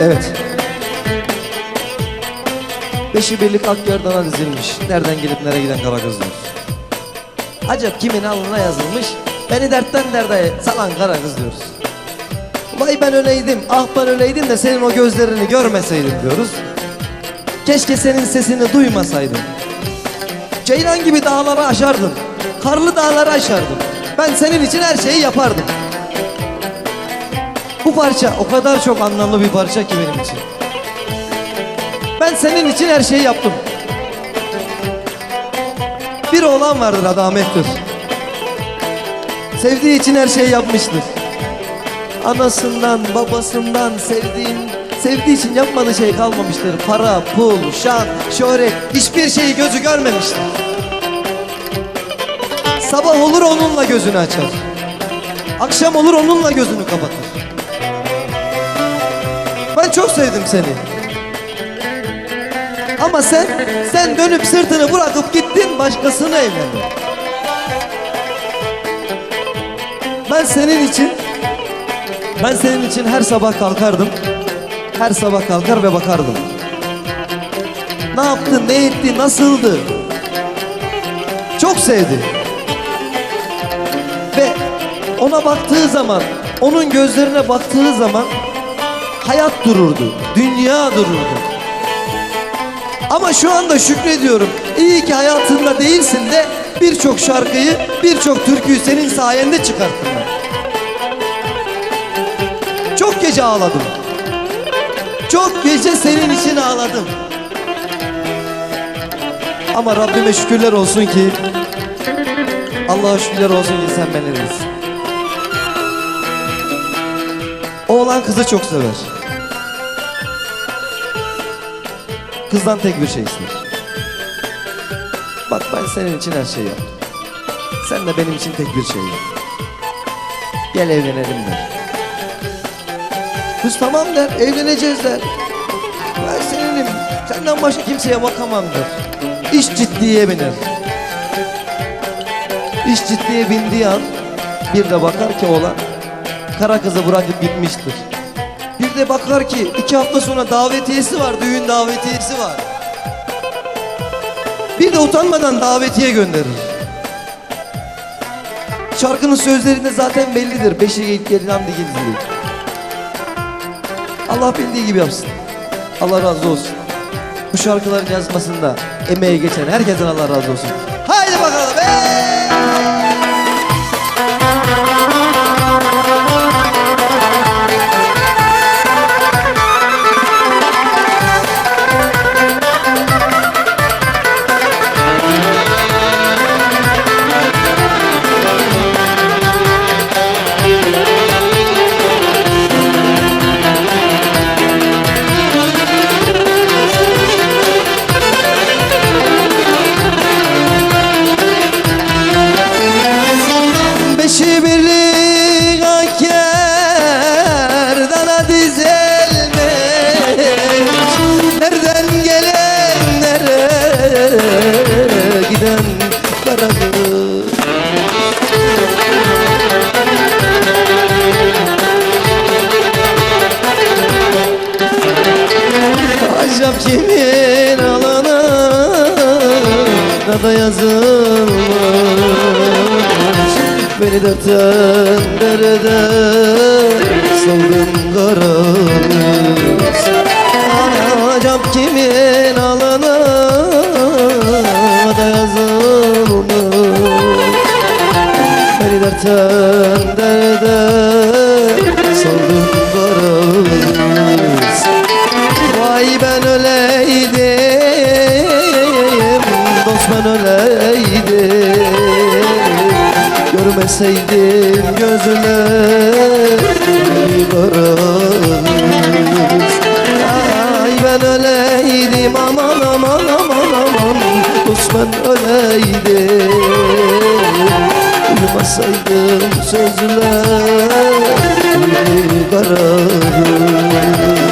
Evet. Beşi birlik ak yardana dizilmiş. Nereden gelip nereye giden kara kızlar. Acaba kimin alnına yazılmış? Beni dertten derde salan kara kız diyoruz. Vay ben öyleydim, ah ben öyleydim de senin o gözlerini görmeseydim diyoruz. Keşke senin sesini duymasaydım. Ceylan gibi dağları aşardım. Karlı dağları aşardım. Ben senin için her şeyi yapardım. Parça o kadar çok anlamlı bir parça ki benim için. Ben senin için her şeyi yaptım. Bir oğlan vardır adı Ahmet'tir. Sevdiği için her şeyi yapmıştır. Anasından, babasından sevdiğin, sevdiği için yapmadığı şey kalmamıştır. Para, pul, şan, şöhret, hiçbir şeyi gözü görmemiştir. Sabah olur onunla gözünü açar. Akşam olur onunla gözünü kapatır. Çok sevdim seni. Ama sen, sen dönüp sırtını bırakıp gittin başkasına evlendin. Ben senin için, ben senin için her sabah kalkardım. Her sabah kalkar ve bakardım. Ne yaptı, ne etti, nasıldı? Çok sevdi. Ve ona baktığı zaman, onun gözlerine baktığı zaman hayat dururdu, dünya dururdu. Ama şu anda şükrediyorum. İyi ki hayatında değilsin de birçok şarkıyı, birçok türküyü senin sayende çıkarttım. Çok gece ağladım. Çok gece senin için ağladım. Ama Rabbime şükürler olsun ki Allah'a şükürler olsun ki sen beni. Oğlan kızı çok sever. Kızdan tek bir şey ister. Bak ben senin için her şeyi yaptım. Sen de benim için tek bir şey yap. Gel evlenelim der. Kız tamam der, evleneceğiz der. Ben seninim, senden başka kimseye bakamam der. İş ciddiye biner. İş ciddiye bindiği an bir de bakar ki oğlan kara kızı bırakıp gitmiştir. Bir de bakar ki iki hafta sonra davetiyesi var, düğün davetiyesi var. Bir de utanmadan davetiye gönderir. Şarkının sözlerinde zaten bellidir. Beşi ilk gelinden de gizli. Allah bildiği gibi yapsın. Allah razı olsun. Bu şarkıların yazmasında emeği geçen herkesten Allah razı olsun. Haydi Acap kimin alana da yazılmış Beni dertten derede saldın karanız Acap kimin alana da yazılmış Beni dertten derede öleydim Dost ben öleydim Görmeseydim gözleri kararız Ay ben öleydim aman aman aman aman Dost ben öleydim Uyumasaydım sözler kararız